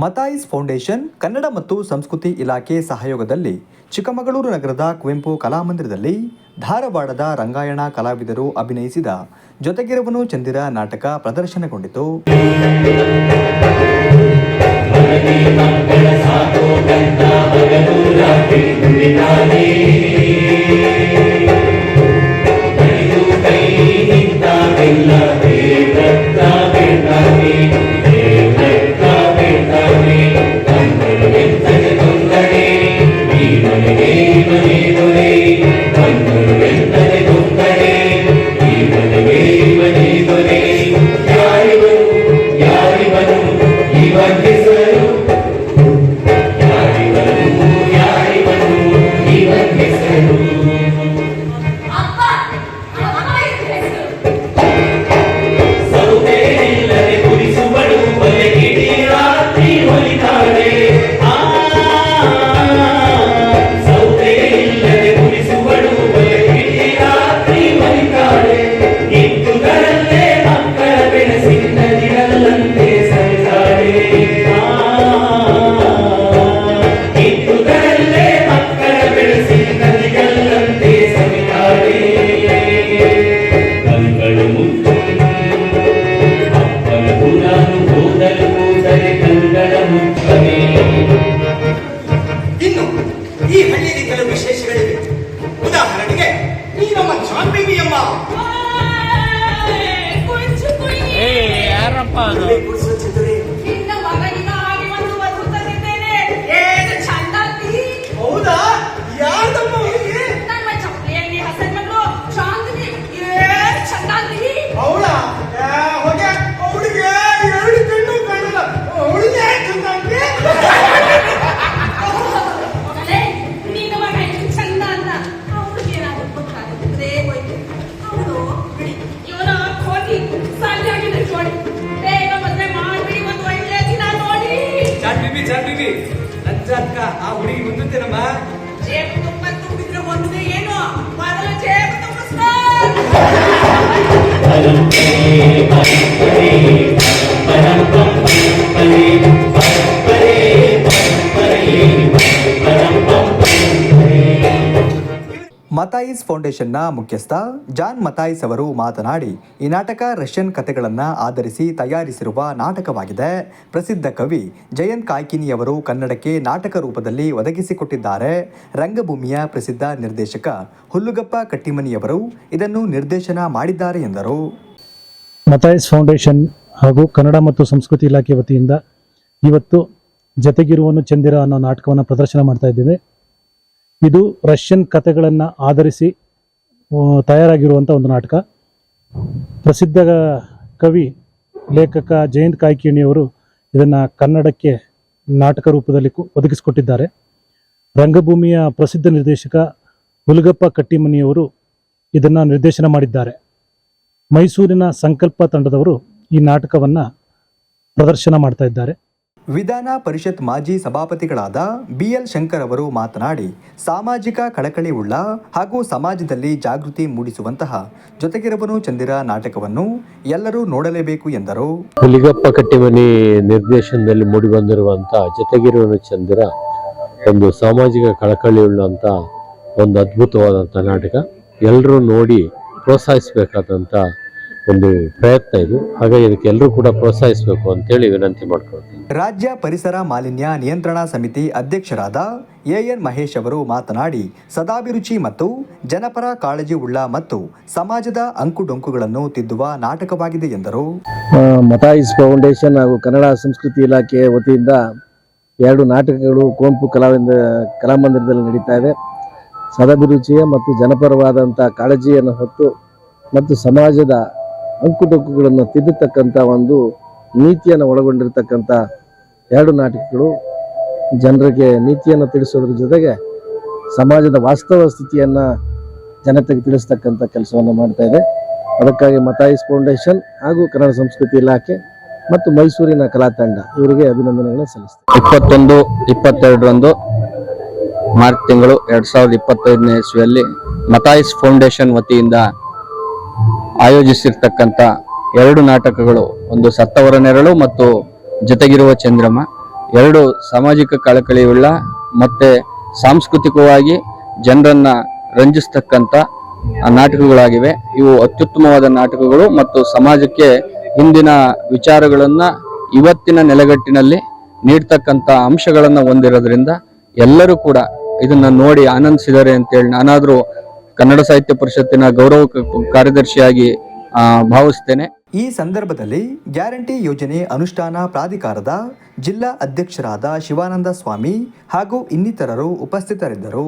ಮತಾಯಿಸ್ foundation, Kannada ಮತ್ತು ಸಂಸ್ಕೃತಿ ಇಲಾಖೆ ಸಹಯೋಗದಲ್ಲಿ ಚಿಕ್ಕಮಗಳೂರು ನಗರದ ಕುವೆಂಪು ಕಲಾಮಂದಿರದಲ್ಲಿ ಧಾರವಾಡದ ರಂಗಾಯಣ ಕಲಾವಿದರು ಅಭಿನಯಿಸಿದ ಜೊತೆಗಿರುವನು ಚಂದಿರ ನಾಟಕ ಪ್ರದರ್ಶನಗೊಂಡಿತು. வேண்டும் ಇನ್ನು ಈ ಹಳ್ಳಿಯಲ್ಲಿ ಕೆಲವು ವಿಶೇಷಗಳಿವೆ. ಉದಾಹರಣೆಗೆ ಈ ನಮ್ಮ ಜಾನ್ಬೇಬಿ ಎಂಬ ಕುಂಚು ಜಾನ್ ಬಿಬಿ ಜಾನ್ ಬಿಬಿ ಅಕ್ಕ ಆ ಹುಡುಗಿ ಮುಂದುತ್ತೇನಮ್ಮ ಜೇಬು ತುಂಬ ತುಂಬಿದ್ರೆ ಒಂದು ಏನು? ಮೊದಲು ಜೇಬು ಮತಾಯಿಸ್ ಫೌಂಡೇಶನ್ನ ಮುಖ್ಯಸ್ಥ ಜಾನ್ ಮಥಾಯಿಸ್ ಅವರು ಮಾತನಾಡಿ, ಈ ನಾಟಕ ರಷ್ಯನ್ ಕಥೆಗಳನ್ನು ಆಧರಿಸಿ ತಯಾರಿಸಿರುವ ನಾಟಕವಾಗಿದೆ. ಪ್ರಸಿದ್ಧ ಕವಿ ಜಯಂತ್ ಕಾಯ್ಕಿನಿಯವರು ಕನ್ನಡಕ್ಕೆ ನಾಟಕ ರೂಪದಲ್ಲಿ ಒದಗಿಸಿಕೊಟ್ಟಿದ್ದಾರೆ. ರಂಗಭೂಮಿಯ ಪ್ರಸಿದ್ಧ ನಿರ್ದೇಶಕ ಹುಲ್ಲುಗಪ್ಪ ಕಟ್ಟಿಮನಿಯವರು ಇದನ್ನು ನಿರ್ದೇಶನ ಮಾಡಿದ್ದಾರೆ ಎಂದರು. ಮಥಾಯಿಸ್ ಫೌಂಡೇಶನ್ ಹಾಗೂ ಕನ್ನಡ ಮತ್ತು ಸಂಸ್ಕೃತಿ ಇಲಾಖೆ ವತಿಯಿಂದ ಇವತ್ತು ಜತೆಗಿರುವನು ಚಂದಿರ ಅನ್ನೋ ನಾಟಕವನ್ನು ಪ್ರದರ್ಶನ ಮಾಡ್ತಾ ಇದ್ದೇವೆ. ಇದು ರಷ್ಯನ್ ಕಥೆಗಳನ್ನು ಆಧರಿಸಿ ತಯಾರಾಗಿರುವಂಥ ಒಂದು ನಾಟಕ. ಪ್ರಸಿದ್ಧ ಕವಿ, ಲೇಖಕ ಜಯಂತ್ ಕಾಯ್ಕಿಣಿಯವರು ಇದನ್ನು ಕನ್ನಡಕ್ಕೆ ನಾಟಕ ರೂಪದಲ್ಲಿ ಒದಗಿಸಿಕೊಟ್ಟಿದ್ದಾರೆ. ರಂಗಭೂಮಿಯ ಪ್ರಸಿದ್ಧ ನಿರ್ದೇಶಕ ಹುಲಗಪ್ಪ ಕಟ್ಟಿಮನಿಯವರು ಇದನ್ನು ನಿರ್ದೇಶನ ಮಾಡಿದ್ದಾರೆ. ಮೈಸೂರಿನ ಸಂಕಲ್ಪ ತಂಡದವರು ಈ ನಾಟಕವನ್ನು ಪ್ರದರ್ಶನ ಮಾಡ್ತಾ ಇದ್ದಾರೆ. ವಿಧಾನ ಪರಿಷತ್ ಮಾಜಿ ಸಭಾಪತಿಗಳಾದ ಬಿಎಲ್ ಶಂಕರ್ ಅವರು ಮಾತನಾಡಿ, ಸಾಮಾಜಿಕ ಕಳಕಳಿ ಉಳ್ಳ ಹಾಗೂ ಸಮಾಜದಲ್ಲಿ ಜಾಗೃತಿ ಮೂಡಿಸುವಂತಹ ಜೊತೆಗಿರವನು ಚಂದಿರ ನಾಟಕವನ್ನು ಎಲ್ಲರೂ ನೋಡಲೇಬೇಕು ಎಂದರು. ಹುಲಿಗಪ್ಪ ಕಟ್ಟಿಮನಿ ನಿರ್ದೇಶನದಲ್ಲಿ ಮೂಡಿಬಂದಿರುವಂತಹ ಜೊತೆಗಿರುವನು ಚಂದಿರ ಒಂದು ಸಾಮಾಜಿಕ ಕಳಕಳಿ ಉಳ್ಳಂಥ ಒಂದು ಅದ್ಭುತವಾದಂಥ ನಾಟಕ. ಎಲ್ಲರೂ ನೋಡಿ ಪ್ರೋತ್ಸಾಹಿಸಬೇಕಾದಂಥ ಒಂದು ಪ್ರಯತ್ನ ಇದು. ಹಾಗಾಗಿ ಇದಕ್ಕೆ ಎಲ್ಲರೂ ಕೂಡ ಪ್ರೋತ್ಸಾಹಿಸಬೇಕು ಅಂತೇಳಿ ವಿನಂತಿ ಮಾಡ್ಕೊಳ್ತೀನಿ. ರಾಜ್ಯ ಪರಿಸರ ಮಾಲಿನ್ಯ ನಿಯಂತ್ರಣ ಸಮಿತಿ ಅಧ್ಯಕ್ಷರಾದ ಎಎನ್ ಮಹೇಶ್ ಅವರು ಮಾತನಾಡಿ ಸದಾಭಿರುಚಿ ಮತ್ತು ಜನಪರ ಕಾಳಜಿ ಉಳ್ಳ ಮತ್ತು ಸಮಾಜದ ಅಂಕುಡೊಂಕುಗಳನ್ನು ತಿದ್ದುವ ನಾಟಕವಾಗಿದೆ ಎಂದರು. ಮತಾಯಿಸ್ ಫೌಂಡೇಶನ್ ಹಾಗೂ ಕನ್ನಡ ಸಂಸ್ಕೃತಿ ಇಲಾಖೆಯ ವತಿಯಿಂದ ಎರಡು ನಾಟಕಗಳು ಕುವೆಂಪು ಕಲಾವಿಂದ ಕಲಾಮಂದಿರದಲ್ಲಿ ನಡೀತಾ ಇದೆ. ಸದಾಭಿರುಚಿಯ ಮತ್ತು ಜನಪರವಾದಂಥ ಕಾಳಜಿಯನ್ನು ಹೊತ್ತು ಮತ್ತು ಸಮಾಜದ ಅಂಕುಡೊಂಕುಗಳನ್ನು ತಿದ್ದತಕ್ಕಂಥ ಒಂದು ನೀತಿಯನ್ನು ಒಳಗೊಂಡಿರ್ತಕ್ಕಂಥ ಎರಡು ನಾಟಕಗಳು ಜನರಿಗೆ ನೀತಿಯನ್ನು ತಿಳಿಸೋದ್ರ ಜೊತೆಗೆ ಸಮಾಜದ ವಾಸ್ತವ ಸ್ಥಿತಿಯನ್ನು ಜನತೆಗೆ ತಿಳಿಸ್ತಕ್ಕಂಥ ಕೆಲಸವನ್ನು ಮಾಡ್ತಾ ಇದೆ. ಅದಕ್ಕಾಗಿ ಮತಾಯಿಸ್ ಫೌಂಡೇಶನ್ ಹಾಗೂ ಕನ್ನಡ ಸಂಸ್ಕೃತಿ ಇಲಾಖೆ ಮತ್ತು ಮೈಸೂರಿನ ಕಲಾ ತಂಡ ಇವರಿಗೆ ಅಭಿನಂದನೆಗಳನ್ನು ಸಲ್ಲಿಸ್ತೇನೆ. ಇಪ್ಪತ್ತೊಂದು, ಇಪ್ಪತ್ತೆರಡರಂದು ಮಾರ್ಚ್ ತಿಂಗಳು ಎರಡು ಸಾವಿರದ ಇಪ್ಪತ್ತೈದನೇ ಇಸ್ವಿಯಲ್ಲಿ ಮತಾಯಿಸ್ ಫೌಂಡೇಶನ್ ವತಿಯಿಂದ ಆಯೋಜಿಸಿರ್ತಕ್ಕಂಥ ಎರಡು ನಾಟಕಗಳು, ಒಂದು ಸತ್ತವರ ನೆರಳು ಮತ್ತು ಜೊತೆಗಿರುವ ಚಂದ್ರಮ. ಎರಡು ಸಾಮಾಜಿಕ ಕಳಕಳಿಯುಳ್ಳ ಮತ್ತೆ ಸಾಂಸ್ಕೃತಿಕವಾಗಿ ಜನರನ್ನ ರಂಜಿಸ್ತಕ್ಕಂಥ ನಾಟಕಗಳಾಗಿವೆ. ಇವು ಅತ್ಯುತ್ತಮವಾದ ನಾಟಕಗಳು ಮತ್ತು ಸಮಾಜಕ್ಕೆ ಹಿಂದಿನ ವಿಚಾರಗಳನ್ನು ಇವತ್ತಿನ ನೆಲೆಗಟ್ಟಿನಲ್ಲಿ ನೀಡ್ತಕ್ಕಂಥ ಅಂಶಗಳನ್ನು ಹೊಂದಿರೋದ್ರಿಂದ ಎಲ್ಲರೂ ಕೂಡ ಇದನ್ನು ನೋಡಿ ಆನಂದಿಸಿದ್ದಾರೆ ಅಂತೇಳಿ ನಾನಾದ್ರೂ ಕನ್ನಡ ಸಾಹಿತ್ಯ ಪರಿಷತ್ತಿನ ಗೌರವ ಕಾರ್ಯದರ್ಶಿಯಾಗಿ ಭಾವಿಸುತ್ತೇನೆ ಈ ಸಂದರ್ಭದಲ್ಲಿ ಗ್ಯಾರಂಟಿ ಯೋಜನೆ ಅನುಷ್ಠಾನ ಪ್ರಾಧಿಕಾರದ ಜಿಲ್ಲಾ ಅಧ್ಯಕ್ಷರಾದ ಶಿವಾನಂದ ಸ್ವಾಮಿ ಹಾಗೂ ಇನ್ನಿತರರು ಉಪಸ್ಥಿತರಿದ್ದರು.